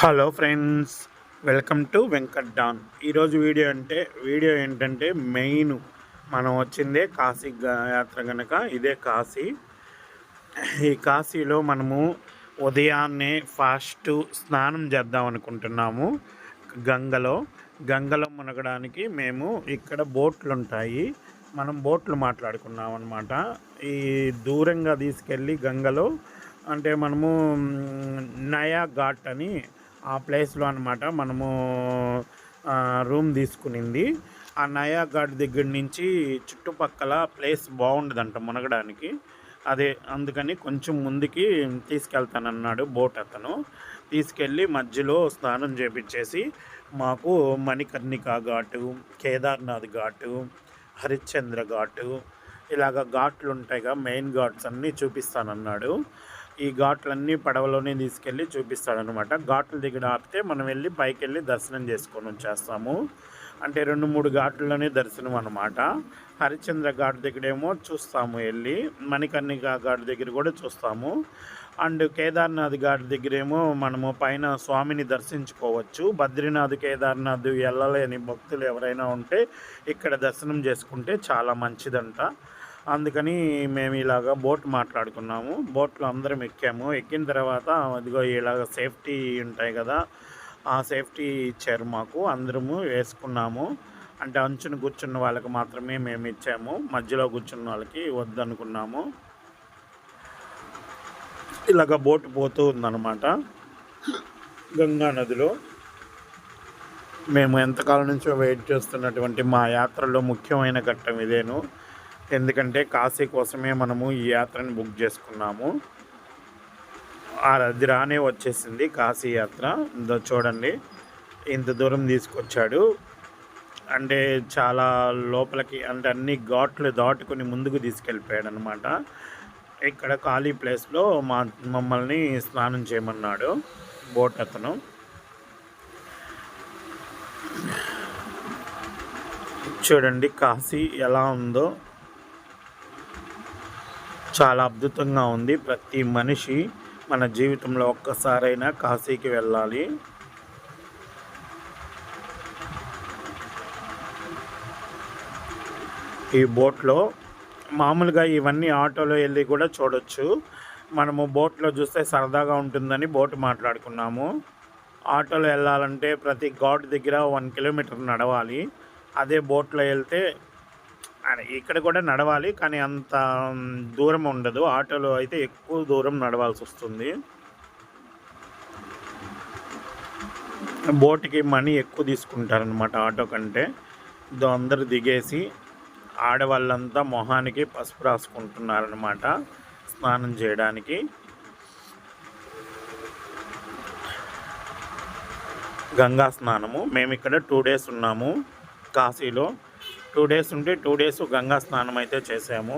Hello friends welcome to Venkat Don ఈరోజు video అంటే video ఏంటంటే మెయిన్. మనం వచ్చిందే కాశీ యాత్ర కనుక ఇదే కాశీ. ఈ కాశీలో మనము ఉదయాన్నే ఫాస్ట్ స్నానం చేద్దాం అనుకుంటున్నాము. గంగలో. గంగలో మునగడానికి మేము ఇక్కడ బోట్లు ఉంటాయి మనం బోట్లు మాట్లాడుకున్నాం అనమాట ఈ దూరంగా తీసుకెళ్ళి గంగలో అంటే మనము నయా ఘాట్ అని ఆ ప్లేస్లో అనమాట మనము రూమ్ తీసుకునింది. ఆ నయా ఘాట్ దగ్గర నుంచి చుట్టుపక్కల ప్లేస్ బాగుండదంట మునగడానికి. అదే అందుకని కొంచెం ముందుకి తీసుకెళ్తానన్నాడు బోట్ అతను. తీసుకెళ్ళి మధ్యలో స్నానం చేపించేసి మాకు మణికర్ణిక ఘాటు కేదార్నాథ్ ఘాటు హరిశ్చంద్ర ఘాటు ఇలాగ ఘాట్లు ఉంటాయిగా మెయిన్ ఘాట్స్ అన్నీ చూపిస్తానన్నాడు. ఈ ఘాట్లన్నీ పడవలోనే తీసుకెళ్ళి చూపిస్తాడనమాట ఘాట్ల దగ్గర ఆపితే మనం వెళ్ళి పైకి వెళ్ళి దర్శనం చేసుకొని వచ్చేస్తాము. అంటే రెండు మూడు ఘాట్లలోనే దర్శనం అనమాట హరిశ్చంద్ర ఘాట్ దగ్గరేమో చూస్తాము వెళ్ళి. మణికర్ణిక ఘాట్ దగ్గర కూడా చూస్తాము. అండ్ కేదార్నాథ్ ఘాట్ దగ్గరేమో మనము పైన స్వామిని దర్శించుకోవచ్చు. బద్రీనాథ్ కేదార్నాథ్ వెళ్ళలేని భక్తులు ఎవరైనా ఉంటే ఇక్కడ దర్శనం చేసుకుంటే చాలా మంచిదంట. అందుకని మేము ఇలాగ బోట్ మాట్లాడుకున్నాము. బోట్లో అందరం ఎక్కాము. ఎక్కిన తర్వాత అదిగో ఇలాగ సేఫ్టీ ఉంటాయి కదా ఆ సేఫ్టీ ఇచ్చారు మాకు. అందరము వేసుకున్నాము. అంటే అంచున కూర్చున్న వాళ్ళకి మాత్రమే మేము ఇచ్చాము. మధ్యలో కూర్చున్న వాళ్ళకి వద్దనుకున్నాము. ఇలాగ బోటు పోతూ ఉందన్నమాట. గంగా నదిలో మేము ఎంతకాలం నుంచో వెయిట్ చేస్తున్నటువంటి మా యాత్రలో ముఖ్యమైన ఘట్టం ఇదేను. ఎందుకంటే కాశీ కోసమే మనము ఈ యాత్రని బుక్ చేసుకున్నాము. ఆ అది రానే వచ్చేసింది కాశీ యాత్ర. ఇందో చూడండి. ఇంత దూరం తీసుకొచ్చాడు. అంటే చాలా లోపలికి అంటే అన్ని ఘాట్లు దాటుకొని ముందుకు తీసుకెళ్ళిపోయాడు అనమాట ఇక్కడ ఖాళీ ప్లేస్లో మా మమ్మల్ని స్నానం చేయమన్నాడు బోట్ అతను చూడండి కాశీ ఎలా ఉందో. చాలా అద్భుతంగా ఉంది. ప్రతి మనిషి మన జీవితంలో ఒక్కసారైనా కాశీకి వెళ్ళాలి. ఈ బోట్లో మామూలుగా ఇవన్నీ ఆటోలో వెళ్ళి కూడా చూడొచ్చు. మనము బోట్లో చూస్తే సరదాగా ఉంటుందని బోట్ మాట్లాడుకున్నాము. ఆటోలో వెళ్ళాలంటే ప్రతి ఘాట్ దగ్గర వన్ కిలోమీటర్ నడవాలి. అదే బోట్లో వెళ్తే ఇక్కడ కూడా నడవాలి కానీ అంత దూరం ఉండదు. ఆటోలో అయితే ఎక్కువ దూరం నడవాల్సి వస్తుంది. బోట్కి మనీ ఎక్కువ తీసుకుంటారనమాట ఆటో కంటే. అందరు దిగేసి ఆడవాళ్ళంతా మొహానికి పసుపు రాసుకుంటున్నారనమాట స్నానం చేయడానికి. గంగా స్నానము. మేము ఇక్కడ టూ డేస్ ఉన్నాము కాశీలో. టూ డేస్ ఉంటే టూ డేస్ గంగా స్నానం అయితే చేసాము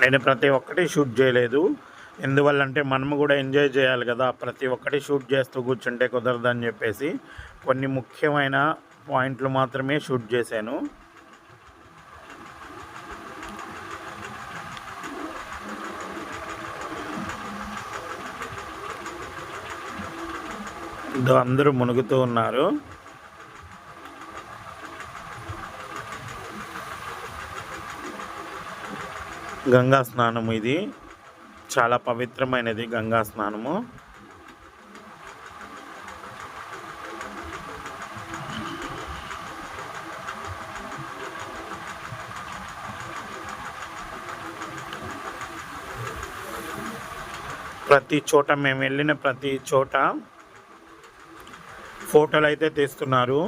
నేను ప్రతి ఒక్కటి షూట్ చేయలేదు. ఎందువల్లంటే మనము కూడా ఎంజాయ్ చేయాలి కదా ప్రతి ఒక్కటి షూట్ చేస్తూ కూర్చుంటే కుదరదని చెప్పేసి కొన్ని ముఖ్యమైన పాయింట్లు మాత్రమే షూట్ చేశాను. ఇదో అందరూ మునుగుతూ ఉన్నారు. గంగా స్నానము ఇది. చాలా పవిత్రమైనది గంగా స్నానము. ప్రతి చోట మేము వెళ్ళిన ప్రతి చోట ఫోటోలు అయితే తీస్తున్నారు.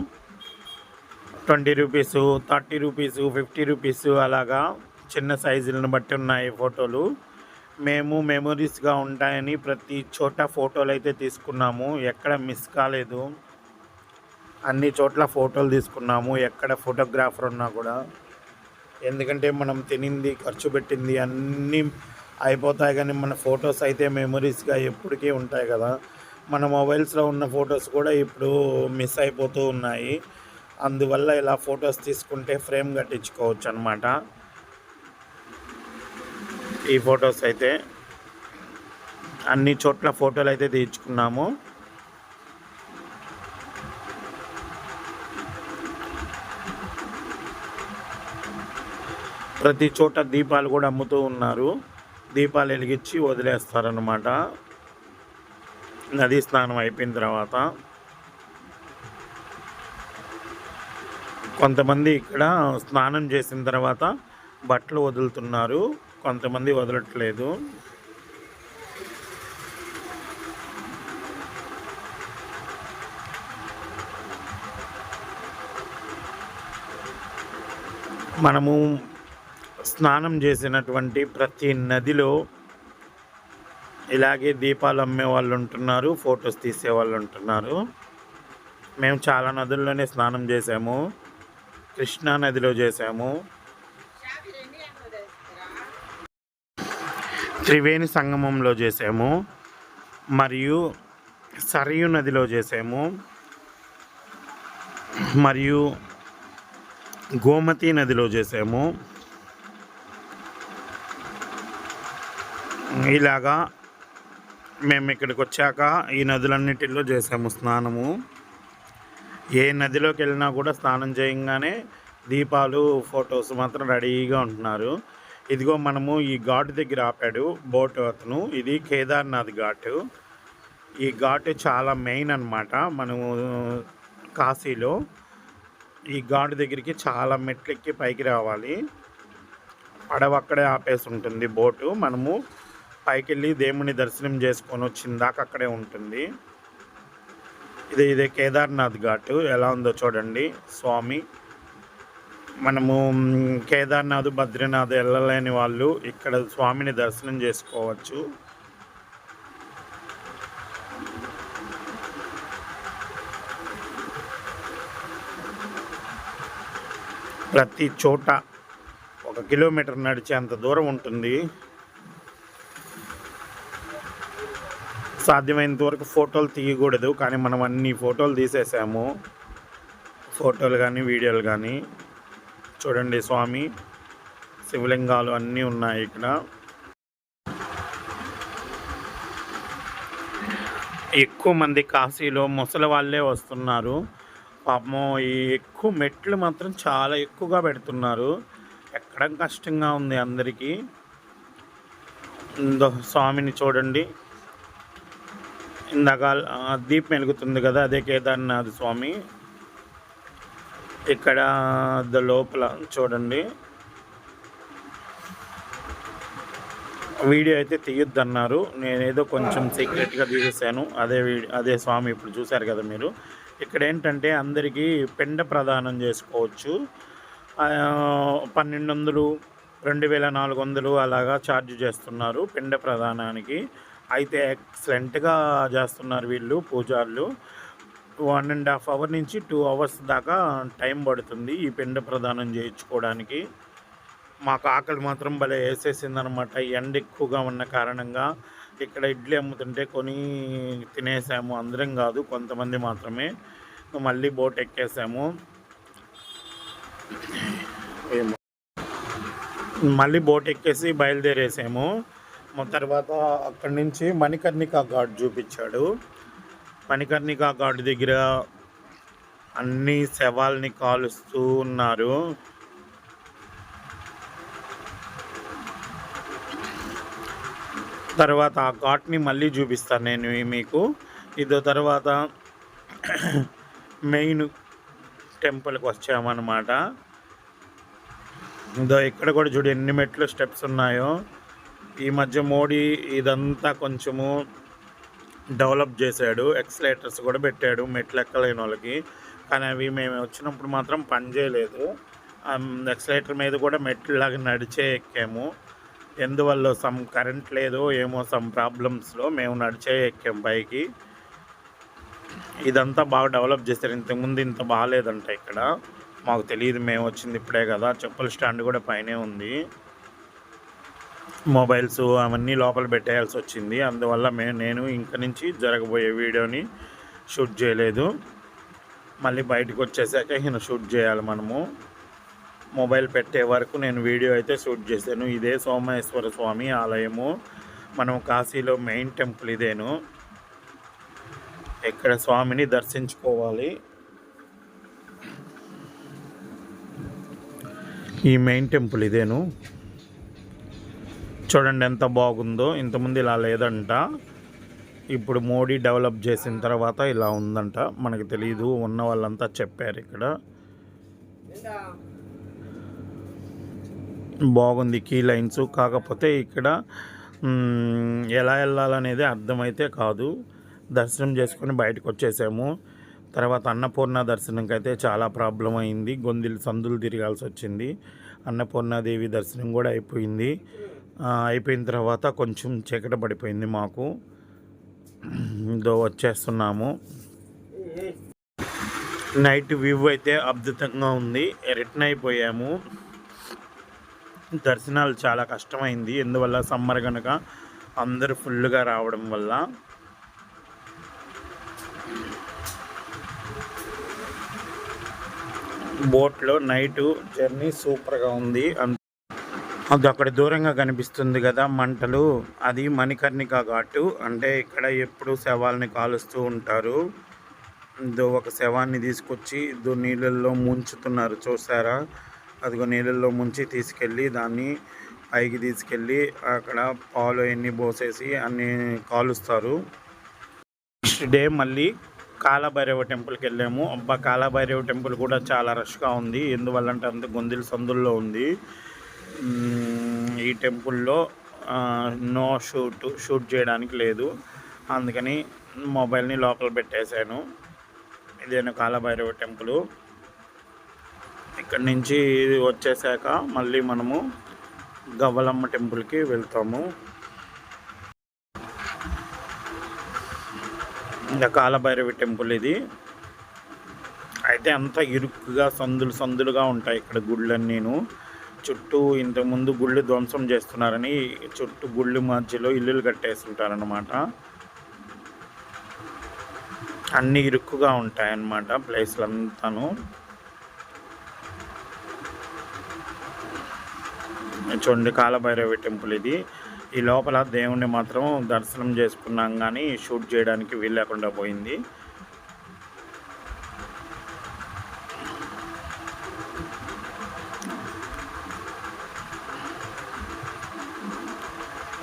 Twenty rupees thirty rupees fifty rupees అలాగా చిన్న సైజులను బట్టి ఉన్నాయి ఫోటోలు. మేము మెమొరీస్గా ఉంటాయని ప్రతి చోట ఫోటోలు అయితే తీసుకున్నాము. ఎక్కడ మిస్ కాలేదు. అన్ని చోట్ల ఫోటోలు తీసుకున్నాము. ఎక్కడ ఫోటోగ్రాఫర్ ఉన్నా కూడా. ఎందుకంటే మనం తినింది ఖర్చు పెట్టింది అన్నీ అయిపోతాయి కానీ మన ఫొటోస్ అయితే మెమొరీస్గా ఎప్పటికీ ఉంటాయి కదా. మన మొబైల్స్లో ఉన్న ఫొటోస్ కూడా ఇప్పుడు మిస్ అయిపోతూ ఉన్నాయి. అందువల్ల ఇలా ఫొటోస్ తీసుకుంటే ఫ్రేమ్ కట్టించుకోవచ్చు అనమాట ఈ ఫొటోస్ అయితే అన్ని చోట్ల ఫోటోలు అయితే తీర్చుకున్నాము ప్రతి చోట దీపాలు కూడా అమ్ముతూ ఉన్నారు. దీపాలు వెలిగించి వదిలేస్తారనమాట నదీ స్నానం అయిపోయిన తర్వాత కొంతమంది ఇక్కడ స్నానం చేసిన తర్వాత బట్టలు వదులుతున్నారు. కొంతమంది వదలట్లేదు. మనము స్నానం చేసినటువంటి ప్రతి నదిలో ఇలాగే దీపాలు అమ్మే వాళ్ళు ఉంటున్నారు ఫొటోస్ తీసే వాళ్ళు ఉంటున్నారు. మేము చాలా నదుల్లోనే స్నానం చేసాము కృష్ణా నదిలో చేసాము త్రివేణి సంగమంలో చేసాము మరియు సరియు నదిలో చేసాము మరియు గోమతి నదిలో చేసాము ఇలాగా మేము ఇక్కడికి వచ్చాక ఈ నదులన్నిటిలో చేసాము స్నానము. ఏ నదిలోకి వెళ్ళినా కూడా స్నానం చేయగానే దీపాలు ఫొటోస్ మాత్రం రెడీగా ఉంటున్నారు. ఇదిగో మనము ఈ ఘాటు దగ్గర ఆపాడు బోట్ అతను. ఇది కేదార్నాథ్ ఘాటు. ఈ ఘాట్ చాలా మెయిన్ అనమాట మనము కాశీలో. ఈ ఘాటు దగ్గరికి చాలా మెట్లెక్కి పైకి రావాలి. పడవ అక్కడే ఆపేసి ఉంటుంది బోటు. మనము పైకి వెళ్ళి దేవుని దర్శనం చేసుకొని వచ్చిన దాకా అక్కడే ఉంటుంది. ఇది ఇదే కేదార్నాథ్ ఘాటు. ఎలా ఉందో చూడండి. స్వామి మనము కేదార్నాథ్ బద్రీనాథ్ వెళ్ళలేని వాళ్ళు ఇక్కడ స్వామిని దర్శనం చేసుకోవచ్చు. ప్రతి చోట ఒక కిలోమీటర్ నడిచేంత దూరం ఉంటుంది. సాధ్యమైనంత వరకు ఫోటోలు తీయకూడదు కానీ మనం అన్ని ఫోటోలు తీసేసాము. ఫోటోలు కానీ వీడియోలు కానీ చూడండి స్వామి శివలింగాలు అన్నీ ఉన్నాయి ఇక్కడ. ఎక్కువ మంది కాశీలో ముసలి వాళ్ళే వస్తున్నారు. పాపం ఈ ఎక్కువ మెట్లు మాత్రం చాలా ఎక్కువగా పెడుతున్నారు. ఎక్కడం కష్టంగా ఉంది అందరికీ. స్వామిని చూడండి. ఇందాక దీపం వెలుగుతుంది కదా అదే కేదార్నాథ్ స్వామి. ఇక్కడ ద లోపల చూడండి. వీడియో అయితే తీయొద్దన్నారు. నేనేదో కొంచెం సీక్రెట్గా తీసేసాను అదే అదే స్వామి ఇప్పుడు చూశారు కదా మీరు. ఇక్కడ ఏంటంటే అందరికీ పెండ ప్రదానం చేసుకోవచ్చు. పన్నెండు వందలు రెండు వేల నాలుగు వందలు అలాగా ఛార్జ్ చేస్తున్నారు పిండ ప్రదానానికి. అయితే ఎక్సలెంట్గా చేస్తున్నారు వీళ్ళు పూజారులు. వన్ అండ్ హాఫ్ అవర్ నుంచి టూ అవర్స్ దాకా టైం పడుతుంది ఈ పిండ ప్రదానం చేయించుకోవడానికి. మాకు ఆకలి మాత్రం భలే వేసేసిందనమాట ఎండ ఎక్కువగా ఉన్న కారణంగా ఇక్కడ ఇడ్లీ అమ్ముతుంటే కొని తినేసాము. అందరం కాదు కొంతమంది మాత్రమే. మళ్ళీ బోట్ ఎక్కేసాము. మళ్ళీ బోట్ ఎక్కేసి బయలుదేరేసాము. తర్వాత అక్కడి నుంచి మణికర్ణిక ఘాట్ చూపించాడు. మణికర్ణిక ఘాట్ దగ్గర అన్ని శవాల్ని కాలుస్తూ ఉన్నారు. తర్వాత ఆ ఘాట్ని మళ్ళీ చూపిస్తాను నేను మీకు. ఇదో తర్వాత మెయిన్ టెంపుల్కి వచ్చామన్నమాట. ఇదో ఇక్కడ కూడా చూడు ఎన్ని మెట్లు స్టెప్స్ ఉన్నాయో. ఈ మధ్య మోడీ ఇదంతా కొంచెము డెవలప్ చేశాడు. ఎక్సలేటర్స్ కూడా పెట్టాడు మెట్లు ఎక్కలేని వాళ్ళకి. కానీ అవి మేము వచ్చినప్పుడు మాత్రం పనిచేయలేదు ఎక్సలేటర్ మీద కూడా మెట్లులాగా నడిచే ఎక్కాము. ఎందువల్ల సమ్ కరెంట్ లేదో ఏమో సమ్ ప్రాబ్లమ్స్లో మేము నడిచే ఎక్కాం పైకి. ఇదంతా బాగా డెవలప్ చేశారు. ఇంతకుముందు ఇంత బాగాలేదంట ఇక్కడ. మాకు తెలియదు మేము వచ్చింది ఇప్పుడే కదా. చెప్పుల స్టాండ్ కూడా పైనే ఉంది. మొబైల్స్ అవన్నీ లోపల పెట్టేయాల్సి వచ్చింది. అందువల్ల మేము నేను ఇంక నుంచి జరగబోయే వీడియోని షూట్ చేయలేదు. మళ్ళీ బయటకు వచ్చేసాక ఈయన షూట్ చేయాలి మనము. మొబైల్ పెట్టే వరకు నేను వీడియో అయితే షూట్ చేశాను. ఇదే సోమేశ్వర స్వామి ఆలయము. మనం కాశీలో మెయిన్ టెంపుల్ ఇదేను. ఇక్కడ స్వామిని దర్శించుకోవాలి. ఈ మెయిన్ టెంపుల్ ఇదేను. చూడండి ఎంత బాగుందో ఇంతకుముందు ఇలా లేదంట. ఇప్పుడు మోడీ డెవలప్ చేసిన తర్వాత ఇలా ఉందంట. మనకు తెలియదు ఉన్న వాళ్ళంతా చెప్పారు ఇక్కడ. బాగుంది కీ లైన్స్. కాకపోతే ఇక్కడ ఎలా వెళ్ళాలనేది అర్థమైతే కాదు. దర్శనం చేసుకొని బయటకు వచ్చేసాము. తర్వాత అన్నపూర్ణ దర్శనంకి అయితే చాలా ప్రాబ్లం అయింది. గొంతులు సందులు తిరగాల్సి వచ్చింది. అన్నపూర్ణాదేవి దర్శనం కూడా అయిపోయింది. అయిపోయిన తర్వాత కొంచెం చీకట పడిపోయింది మాకు. ఇదో వచ్చేస్తున్నాము. నైట్ వ్యూ అయితే అద్భుతంగా ఉంది. రిటర్న్ అయిపోయాము. దర్శనాలు చాలా కష్టమైంది. ఎందువల్ల సమ్మర్ కనుక అందరూ ఫుల్గా రావడం వల్ల. బోట్లో నైటు జర్నీ సూపర్గా ఉంది. అన్- అది అక్కడ దూరంగా కనిపిస్తుంది కదా మంటలు. అది మణికర్ణిక ఘాటు. అంటే ఇక్కడ ఎప్పుడు శవాల్ని కాలుస్తూ ఉంటారు. ఒక శవాన్ని తీసుకొచ్చి ఇదో నీళ్ళల్లో ముంచుతున్నారు. చూసారా అదిగో నీళ్ళల్లో ముంచి తీసుకెళ్ళి దాన్ని పైకి తీసుకెళ్ళి అక్కడ పాలు ఎన్ని పోసేసి అన్ని కాలుస్తారు. నెక్స్ట్ డే మళ్ళీ కాలభైరవ టెంపుల్కి వెళ్ళాము. అబ్బా కాలభైరవ టెంపుల్ కూడా చాలా రష్గా ఉంది. ఎందువల్లంటే అంత గొంతుల సందుల్లో ఉంది. ఈ టెంపుల్లో నో షూట్ షూట్ చేయడానికి లేదు. అందుకని మొబైల్ని లోపల పెట్టేశాను. ఇదేనా కాలభైరవ టెంపుల్. ఇక్కడి నుంచి వచ్చేసాక మళ్ళీ మనము గవ్వలమ్మ టెంపుల్కి వెళ్తాము. ఇంకా కాలభైరవి టెంపుల్ ఇది. అయితే అంత ఇరుక్కుగా సందులు సందులుగా ఉంటాయి ఇక్కడ గుళ్ళన్నీను చుట్టూ ఇంతకుముందు గుళ్ళు ధ్వంసం చేస్తున్నారని చుట్టూ గుళ్ళు మధ్యలో ఇల్లులు కట్టేస్తుంటారనమాట అన్నీ ఇరుక్కుగా ఉంటాయన్నమాట ప్లేస్లంతాను. చూడండి కాలభైరవి టెంపుల్ ఇది. ఈ లోపల దేవుణ్ణి మాత్రం దర్శనం చేసుకున్నాం కానీ షూట్ చేయడానికి వీలు లేకుండా పోయింది.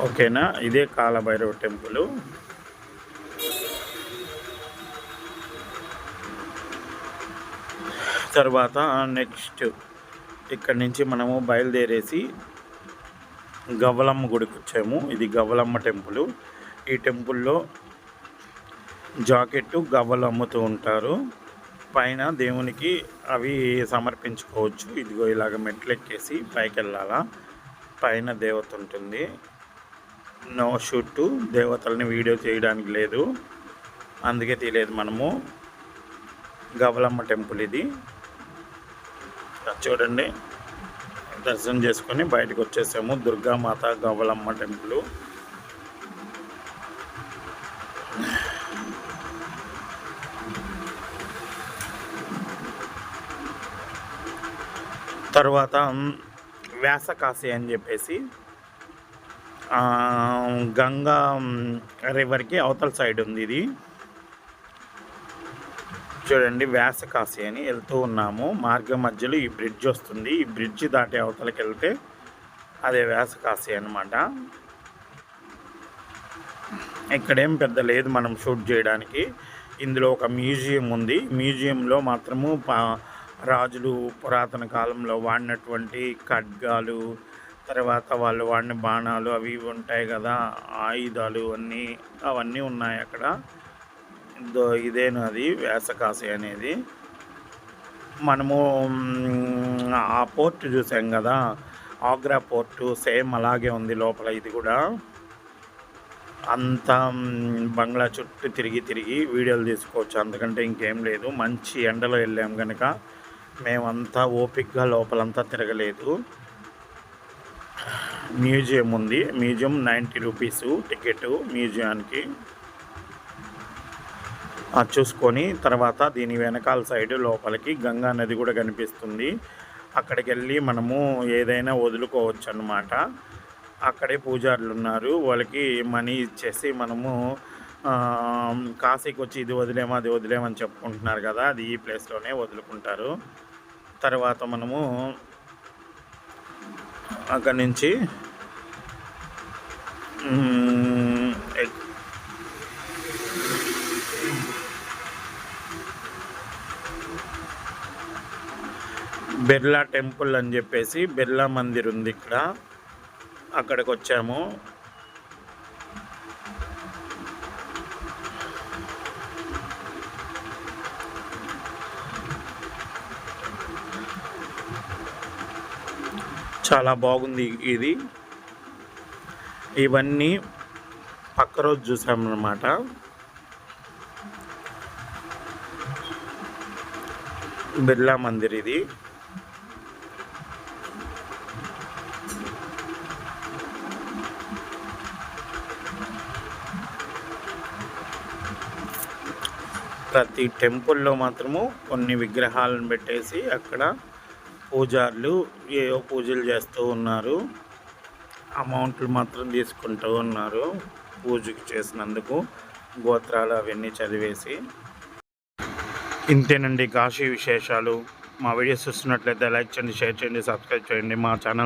ఓకేనా? ఇదే కాలభైరవ టెంపుల్. తర్వాత నెక్స్ట్ ఇక్కడి నుంచి మనము బయలుదేరేసి గవ్వలమ్మ గుడికి వచ్చాము. ఇది గవ్వలమ్మ టెంపుల్. ఈ టెంపుల్లో జాకెట్టు గవ్వలు అమ్ముతూ ఉంటారు. పైన దేవునికి అవి సమర్పించుకోవచ్చు. ఇదిగో ఇలాగ మెట్లు ఎక్కేసి పైకి వెళ్ళాలా పైన దేవత ఉంటుంది. నో షూట్ దేవతల్ని వీడియో చేయడానికి లేదు. అందుకే తీయలేదు మనము. గవలమ్మ టెంపుల్ ఇది. చూడండి. దర్శనం చేసుకొని బయటకు వచ్చేసాము. దుర్గామాత గవలమ్మ టెంపుల్. తర్వాత వ్యాసకాశి అని చెప్పేసి గంగా రివర్కి అవతల సైడ్ ఉంది ఇది. చూడండి వ్యాసకాశి అని వెళ్తూ ఉన్నాము. మార్గం మధ్యలో ఈ బ్రిడ్జ్ వస్తుంది. ఈ బ్రిడ్జ్ దాటి అవతలకి వెళ్తే అదే వ్యాసకాశి అనమాట ఇక్కడేం పెద్ద లేదు మనం షూట్ చేయడానికి. ఇందులో ఒక మ్యూజియం ఉంది. మ్యూజియంలో మాత్రము పా- రాజులు పురాతన కాలంలో వాడినటువంటి ఖడ్గాలు తర్వాత వాళ్ళు వాడిన బాణాలు అవి ఇవి ఉంటాయి కదా ఆయుధాలు అన్నీ అవన్నీ ఉన్నాయి అక్కడ. ఇదో ఇదేను అది వేసకాశి అనేది. మనము ఆ పోర్ట్ చూసాం కదా ఆగ్రా పోర్టు సేమ్ అలాగే ఉంది లోపల ఇది కూడా. అంతా బంగ్లా చుట్టూ తిరిగి తిరిగి వీడియోలు తీసుకోవచ్చు అందుకంటే ఇంకేం లేదు. మంచి ఎండలో వెళ్ళాం కనుక మేమంతా ఓపిక్గా లోపలంతా తిరగలేదు. మ్యూజియం ఉంది. మ్యూజియం నైంటీ రూపీస్ టికెట్ మ్యూజియానికి. అది చూసుకొని తర్వాత దీని వెనకాల సైడ్ లోపలికి గంగా నది కూడా కనిపిస్తుంది. అక్కడికి వెళ్ళి మనము ఏదైనా వదులుకోవచ్చు అన్నమాట అక్కడే పూజారులు ఉన్నారు. వాళ్ళకి మనీ ఇచ్చేసి మనము కాశీకి వచ్చి ఇది వదిలేమో అది వదిలేమని చెప్పుకుంటున్నారు కదా. అది ఈ ప్లేస్లోనే వదులుకుంటారు. తర్వాత మనము అక్కడి నుంచి బిర్లా టెంపుల్ అని చెప్పేసి బిర్లా మందిర్ ఉంది ఇక్కడ. అక్కడికి వచ్చాము చాలా బాగుంది ఇది. ఇవన్నీ పక్క రోజు చూసామన్నమాట. బిర్లా మందిర్ ఇది. ప్రతి టెంపుల్లో మాత్రము కొన్ని విగ్రహాలను పెట్టేసి అక్కడ పూజారులు ఏవో పూజలు చేస్తూ ఉన్నారు. అమౌంట్లు మాత్రం తీసుకుంటూ ఉన్నారు పూజకు చేసినందుకు. గోత్రాలు అవన్నీ చదివేసి. ఇంతేనండి. కాశీ విశేషాలు. మా వీడియోస్ చూస్తున్నట్లయితే లైక్ చేయండి షేర్ చేయండి సబ్స్క్రైబ్ చేయండి. మా ఛానల్